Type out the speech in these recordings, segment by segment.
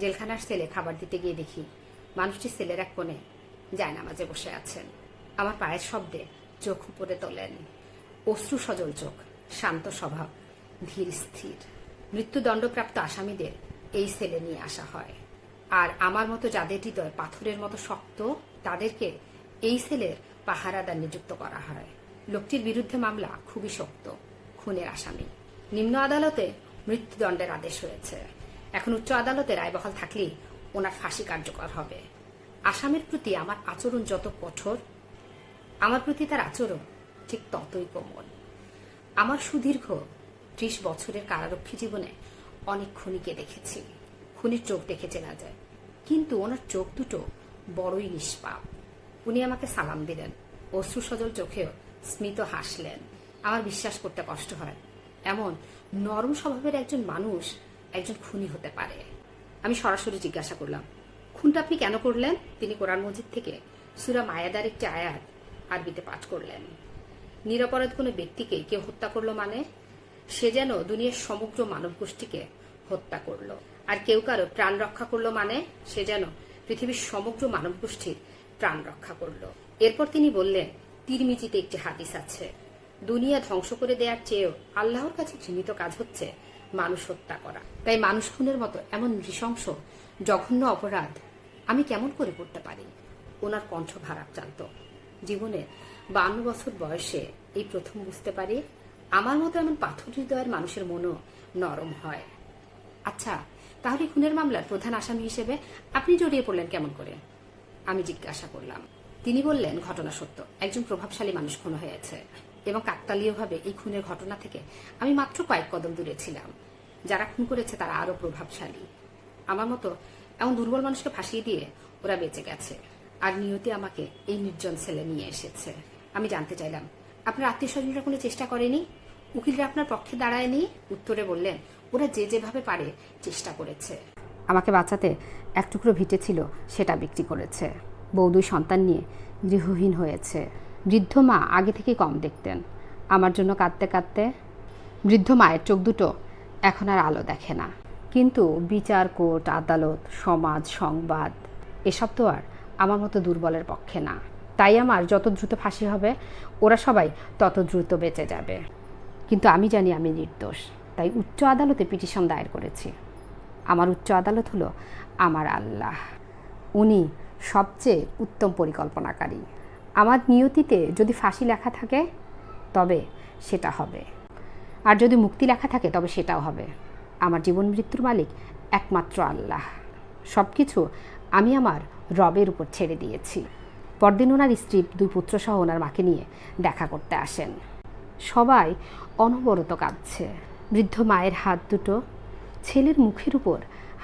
জেলখানার সেলে খাবার দিতে গিয়ে দেখি মানুষটি সেলের এক কোণে যায় নামাজে বসে আছেন। আমার পায়ের শব্দে চোখ উপরে তোলেন। অশ্রু সজল চোখ, শান্ত স্বভাব, ধীর স্থির। মৃত্যুদণ্ডপ্রাপ্ত আসামিদের এই সেলে নিয়ে আসা হয়। আর আমার মতো যাদের হৃদয় পাথরের মতো শক্ত, তাদেরকে এই সেলের পাহারাদার নিযুক্ত করা হয়। লোকটির বিরুদ্ধে মামলা খুবই শক্ত, খুনের আসামি। নিম্ন আদালতে মৃত্যুদণ্ডের আদেশ হয়েছে। এখন উচ্চ আদালতে রায়বহাল থাকলেই ওনার ফাঁসি কার্যকর হবে। আসামের প্রতি আমার আচরণ যত কঠোর, আমার প্রতি তার আচরণ ঠিক ততই কোমল। আমার সুদীর্ঘ ত্রিশ বছরের কারারক্ষী জীবনে অনেক খুনিকে দেখেছি। খুনির চোখ দেখে চেনা যায়। কিন্তু ওনার চোখ দুটো বড়ই নিষ্পাপ। উনি আমাকে সালাম দিলেন। অশ্রু সজল চোখেও স্মিত হাসলেন। আমার বিশ্বাস করতে কষ্ট হয়। এমন নরম স্বভাবের একজন মানুষ একজন খুনি হতে পারে। আমি সরাসরি জিজ্ঞাসা করলাম, খুনটা আপনি কেন করলেন? তিনি কোরআন মসজিদ থেকে সুরা মায়াদার একটি আয়াত আরবিতে পাঠ করলেন। নিরপরাধ কোনো ব্যক্তিকে কেউ হত্যা করল মানে? সে যেন দুনিয়ার সমগ্র মানব গোষ্ঠীকে হত্যা করল। আর কেউ কারও প্রাণ রক্ষা করল মানে? সে যেন পৃথিবীর সমগ্র মানব গোষ্ঠীর প্রাণ রক্ষা করল। এরপর তিনি বললেন, তিরমিজিতে একটি হাদিস আছে। দুনিয়া ধ্বংস করে দেওয়ার চেয়েও আল্লাহর কাছে ঘৃণিত কাজ হচ্ছে মানুষ হত্যা করা। তাই মানুষ খুনের মতো এমন নৃশংস, জঘন্য অপরাধ আমি কেমন করে করতে পারি? ওনার কণ্ঠ ভারাপ জানত। জীবনে বান্ন বছর বয়সে এই প্রথম বুঝতে পারি আমার মতো এমন পাথর হৃদয়ের মানুষের মনও নরম হয়। আচ্ছা তাহলে খুনের মামলার প্রধান আসামি হিসেবে আপনি জড়িয়ে পড়লেন কেমন করে? আমি জিজ্ঞাসা করলাম। তিনি বললেন, ঘটনা সত্য। একজন প্রভাবশালী মানুষ খুন হয়েছে। এবং কাকতালীয়ভাবে এই খুনের ঘটনা থেকে আমি মাত্র কয়েক কদম দূরে ছিলাম। যারা খুন করেছে তারা আরও প্রভাবশালী। আমার মতো এমন দুর্বল মানুষকে ফাঁসিয়ে দিয়ে ওরা বেঁচে গেছে। আর নিয়তি আমাকে এই নির্জন ছেলে নিয়ে এসেছে। আমি জানতে চাইলাম, আপনার আত্মীয় স্বজনরা কোনো চেষ্টা করেনি? উকিলরা আপনার পক্ষে দাঁড়ায়নি? উত্তরে বললেন, ওরা যে যেভাবে পারে চেষ্টা করেছে। আমাকে বাঁচাতে এক টুকরো ভিটে ছিল, সেটা বিক্রি করেছে। বউ দুই সন্তান নিয়ে গৃহহীন হয়েছে। বৃদ্ধ মা আগে থেকে কম দেখতেন। আমার জন্য কাঁদতে কাঁদতে বৃদ্ধ মায়ের চোখ দুটো এখন আর আলো দেখে না। কিন্তু বিচার কোর্ট, আদালত, সমাজ, সংবাদ, এসব তো আর আমার মতো দুর্বলের পক্ষে না। তাই আমার যত দ্রুত ফাঁসি হবে, ওরা সবাই তত দ্রুত বেঁচে যাবে। কিন্তু আমি জানি আমি নির্দোষ, তাই উচ্চ আদালতে পিটিশন দায়ের করেছি। আমার উচ্চ আদালত হলো আমার আল্লাহ। উনি সবচেয়ে উত্তম পরিকল্পনাকারী। আমার নিয়তিতে যদি ফাঁসি লেখা থাকে, তবে সেটা হবে। আর যদি মুক্তি লেখা থাকে, তবে সেটাও হবে। আমার জীবন মৃত্যুর মালিক একমাত্র আল্লাহ। সব কিছু আমি আমার রবের উপর ছেড়ে দিয়েছি। পরদিন ওনার স্ত্রী দুই পুত্রসহ ওনার মাকে নিয়ে দেখা করতে আসেন। সবাই অনবরত কাঁদছে। বৃদ্ধ মায়ের হাত দুটো ছেলের মুখের উপর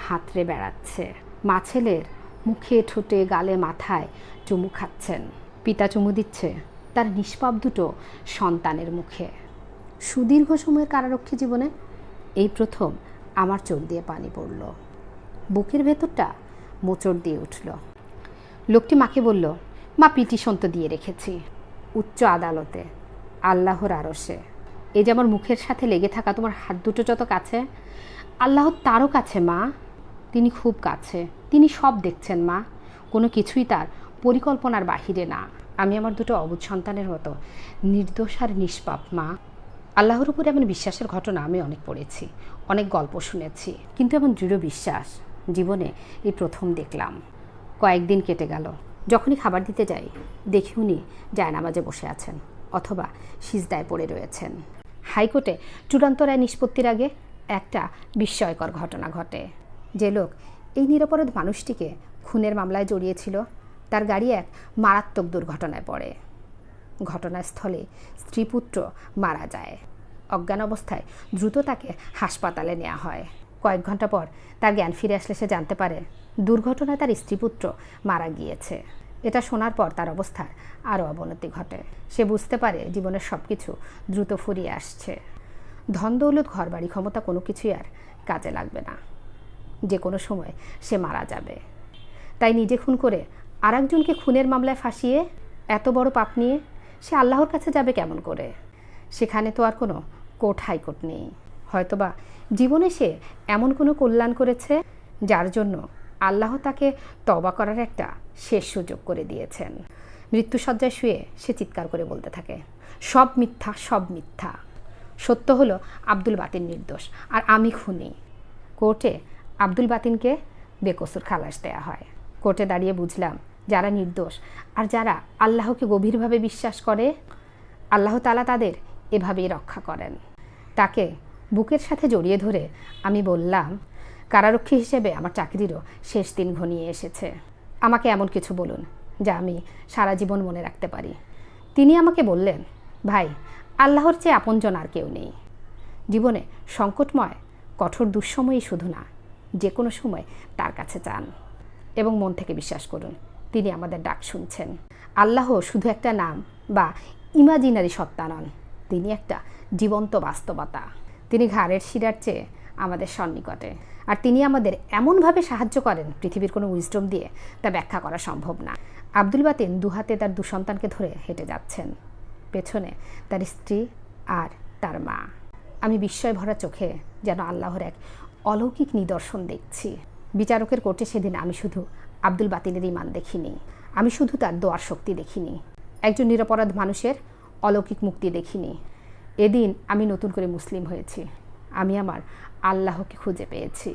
হাতড়ে বেড়াচ্ছে। মা ছেলের মুখে ঠোঁটে গালে মাথায় চুমু খাচ্ছেন। পিতা চুমু দিচ্ছে, তার নিষ্পাপ দুটো সন্তানের মুখে। সুদীর্ঘ সময়ের কারারক্ষী জীবনে এই প্রথম আমার চোখ দিয়ে পানি পড়ল। বুকের ভেতরটা মোচড় দিয়ে উঠল। লোকটি মাকে বলল, মা পিটিশন তো দিয়ে রেখেছি, উচ্চ আদালতে, আল্লাহর আরসে এই যে আমার মুখের সাথে লেগে থাকা তোমার হাত দুটো যত কাছে আল্লাহ তারও কাছে, মা। তিনি খুব কাছে, তিনি সব দেখছেন, মা। কোনো কিছুই তার পরিকল্পনার বাহিরে না। আমি আমার দুটো অবুধ সন্তানের মতো। নির্দোষ আর নিষ্পাপ মা। আল্লাহর উপরে এমন বিশ্বাসের ঘটনা আমি অনেক পড়েছি, অনেক গল্প শুনেছি। কিন্তু এমন দৃঢ় বিশ্বাস, জীবনে এই প্রথম দেখলাম। কয়েকদিন কেটে গেল। যখনই খাবার দিতে যাই, দেখি উনি জায়নামাজে বসে আছেন অথবা সিজদায় পড়ে রয়েছেন। হাইকোর্টে চূড়ান্ত রায় নিষ্পত্তির আগে একটা বিস্ময়কর ঘটনা ঘটে। যে লোক এই নিরপরাধ মানুষটিকে খুনের মামলায় জড়িয়েছিল তার গাড়ি এক মারাত্মক দুর্ঘটনায় পড়ে। ঘটনাস্থলে স্ত্রীপুত্র মারা যায়। অজ্ঞান অবস্থায় দ্রুত তাকে হাসপাতালে নেওয়া হয়। কয়েক ঘণ্টা পর তার জ্ঞান ফিরে আসলে সে জানতে পারে, দুর্ঘটনায় তার স্ত্রীপুত্র মারা গিয়েছে। এটা শোনার পর তার অবস্থার আরও অবনতি ঘটে। সে বুঝতে পারে জীবনের সব কিছু দ্রুত ফুরিয়ে আসছে। ধন দৌলত ঘর বাড়ি ক্ষমতা কোনো কিছুই আর কাজে লাগবে না। যে কোনো সময় সে মারা যাবে। তাই নিজে খুন করে আরেকজনকে খুনের মামলায় ফাঁসিয়ে এত বড় পাপ নিয়ে সে আল্লাহর কাছে যাবে কেমন করে? সেখানে তো আর কোনো কোর্ট হাইকোর্ট নেই। হয়তোবা জীবনে সে এমন কোনো কল্যাণ করেছে যার জন্য আল্লাহ তাকে তবা করার একটা শেষ সুযোগ করে দিয়েছেন। মৃত্যুসজ্জায় শুয়ে সে চিৎকার করে বলতে থাকে, সব মিথ্যা সব মিথ্যা। সত্য হলো আব্দুল বাতিন নির্দোষ, আর আমি খুনি। কোর্টে আব্দুল বাতিনকে বেকসুর খালাস দেয়া হয়। কোর্টে দাঁড়িয়ে বুঝলাম যারা নির্দোষ। আর যারা আল্লাহকে গভীরভাবে বিশ্বাস করে, আল্লাহ তালা তাদের এভাবেই রক্ষা করেন। তাকে বুকের সাথে জড়িয়ে ধরে আমি বললাম, কারারক্ষী হিসেবে আমার চাকরিরও শেষ দিন ঘনিয়ে এসেছে। আমাকে এমন কিছু বলুন যা আমি সারা জীবন মনে রাখতে পারি। তিনি আমাকে বললেন, ভাই, আল্লাহর চেয়ে আপনজন আর কেউ নেই। জীবনে সংকটময়, কঠোর দুঃসময়ই শুধু না যে কোনো সময় তার কাছে চান এবং মন থেকে বিশ্বাস করুন। তিনি আমাদের ডাক শুনছেন। আল্লাহ শুধু একটা নাম বা ইমাজিনারি সত্তা নন, তিনি একটা জীবন্ত বাস্তবতা। তিনি ঘাড়ের শিরার চেয়ে আমাদের সন্নিকটে। আর তিনি আমাদের এমনভাবে সাহায্য করেন পৃথিবীর কোনো উইজডম দিয়ে তা ব্যাখ্যা করা সম্ভব না। আব্দুল বাতিন দুহাতে তার দু সন্তানকে ধরে হেঁটে যাচ্ছেন। পেছনে তার স্ত্রী আর তার মা। আমি বিস্ময় ভরা চোখে যেন আল্লাহর এক অলৌকিক নিদর্শন দেখছি। বিচারকের কোর্টে সেদিন আমি শুধু আব্দুল বাতিলের ইমান দেখিনি। আমি শুধু তার দোয়ার শক্তি দেখিনি। একজন নিরপরাধ মানুষের অলৌকিক মুক্তি দেখিনি। এদিন আমি নতুন করে মুসলিম হয়েছি। আমি আমার আল্লাহকে খুঁজে পেয়েছি।